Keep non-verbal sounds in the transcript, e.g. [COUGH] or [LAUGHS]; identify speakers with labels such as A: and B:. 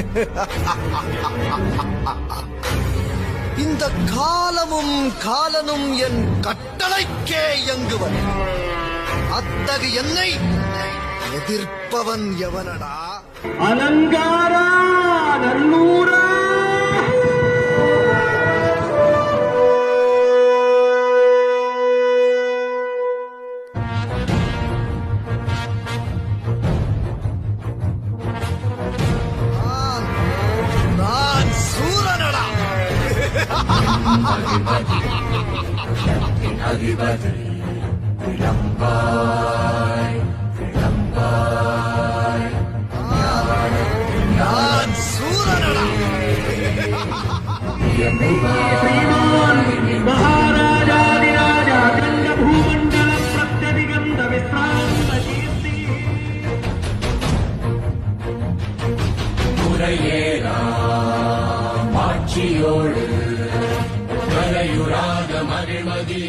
A: [LAUGHS] இந்த காலமும் காலனும் என் கட்டளைக்கே இயங்குவன் அத்தகு என்னை எதிர்ப்பவன் எவனடா?
B: அலங்காரா? அதிபதி
A: எட்டின் அதிபதி விளம்பாய் விளம்பாய் நான் சூரனா
B: மகாராஜாதிராஜா தங்க பூமண்டல பிரத்யதிகந்த விஸ்ராந்த கீர்த்தி முறையேரா
C: மாட்சியோடு கரையுறாத மகிழ்மதி